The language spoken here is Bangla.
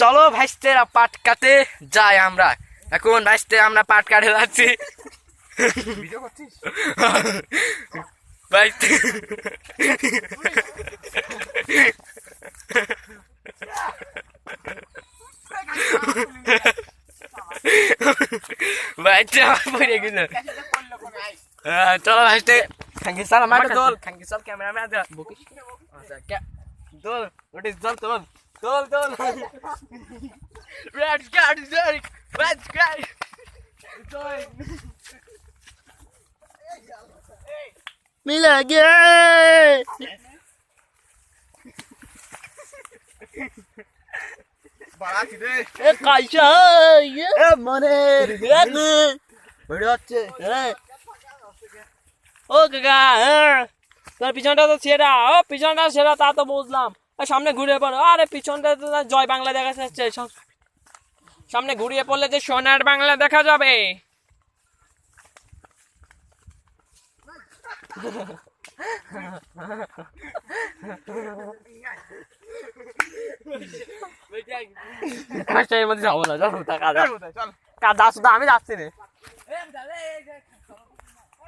চলো ভাইস্তেরা পাট কাটে যাই আমরা। এখন ভাইস্তে আমরা পাট কাটে যাচ্ছি। ভিডিও করছিস? ভাইস্তে। ভাইস্তে আমার পড়ে গেল চলো ভাইস্তে। সাল আমার সাল আদা বুকিস। আচ্ছা ক্যা তোল ওটি চল তোল তোল তোল রেড কার্ড জরিক রেড কার্ড মিলা গে বাড়াচ্ছি রে এ কাইসা এ মনে ভিডিও হচ্ছে ও কাকা হ্যাঁ তোর পিছনটা তো ছেঁড়া ও পিছনটা ছেঁড়া তা তো বুঝলাম আর সামনে ঘুরে পড়ো। আরে পিছনটা তো জয় বাংলা দেখা যাচ্ছে। সব- সামনে ঘুরিয়ে পড়লে যে সোনার বাংলা দেখা যাবে। না আমি যাচ্ছি রে।